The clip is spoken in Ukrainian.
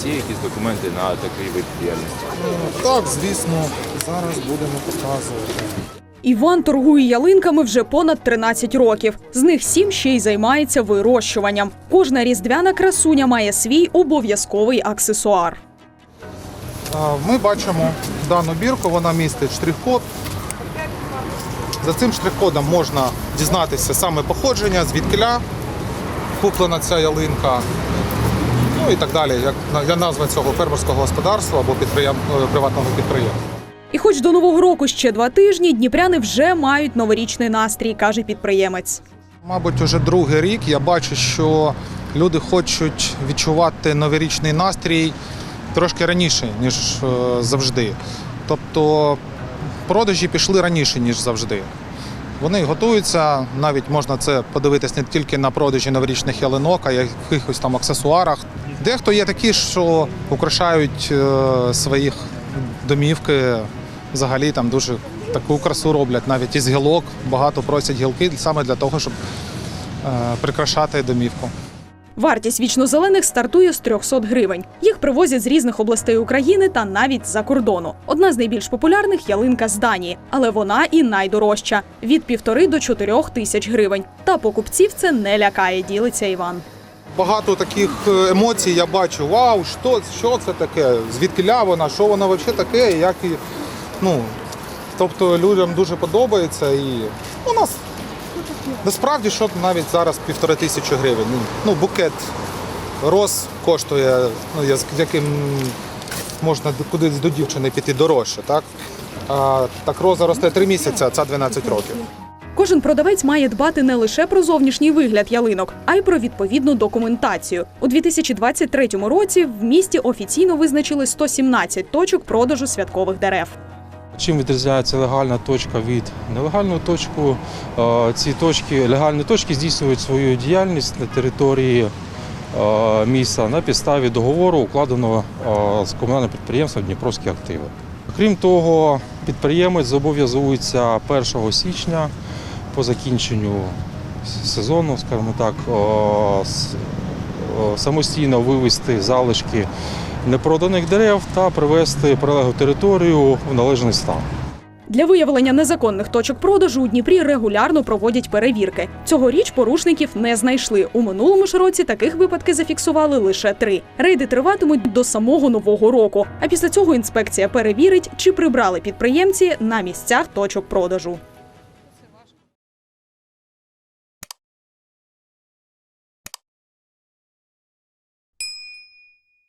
вас є якісь документи на такий вид діяльності? Так, звісно, зараз будемо показувати. Іван торгує ялинками вже понад 13 років. З них сім ще й займається вирощуванням. Кожна різдвяна красуня має свій обов'язковий аксесуар. Ми бачимо дану бірку, вона містить штрих-код. За цим штрих-кодом можна дізнатися саме походження, звідкиля куплена ця ялинка. Ну і так далі, як на- для назви цього фермерського господарства або підприєм... е, приватного підприємства. І хоч до нового року ще два тижні, дніпряни вже мають новорічний настрій, каже підприємець. Мабуть, уже другий рік я бачу, що люди хочуть відчувати новорічний настрій трошки раніше, ніж е, завжди. Тобто продажі пішли раніше, ніж завжди. Вони готуються, навіть можна це подивитись не тільки на продажі новорічних ялинок, а й якихось там аксесуарах. Дехто є такі, що украшають е, своїх домівки, взагалі там дуже таку красу роблять, навіть із гілок. Багато просять гілки саме для того, щоб е, прикрашати домівку. Вартість вічно-зелених стартує з 300 гривень. Їх привозять з різних областей України та навіть з-за кордону. Одна з найбільш популярних ялинка з Данії, але вона і найдорожча від півтори до чотирьох тисяч гривень. Та покупців це не лякає, ділиться Іван. Багато таких е, емоцій я бачу. Вау, що, що це таке? Звідки вона, що вона взагалі таке? Як і, ну, тобто людям дуже подобається і у нас насправді що навіть зараз півтори тисячі гривень. Ну, Ну, букет роз коштує, ну, з яким можна кудись до дівчини піти дорожче, так? А, так роза росте три місяці, а ця 12 років. Кожен продавець має дбати не лише про зовнішній вигляд ялинок, а й про відповідну документацію. У 2023 році в місті офіційно визначили 117 точок продажу святкових дерев. Чим відрізняється легальна точка від нелегальної точки? Ці точки, легальні точки здійснюють свою діяльність на території міста на підставі договору, укладеного з комунальним підприємством Дніпровські активи. Крім того, підприємець зобов'язується 1 січня по закінченню сезону, скажімо так, самостійно вивезти залишки непроданих дерев та привести прилеглу територію в належний стан. Для виявлення незаконних точок продажу у Дніпрі регулярно проводять перевірки. Цьогоріч порушників не знайшли. У минулому ж році таких випадків зафіксували лише три. Рейди триватимуть до самого нового року. А після цього інспекція перевірить, чи прибрали підприємці на місцях точок продажу.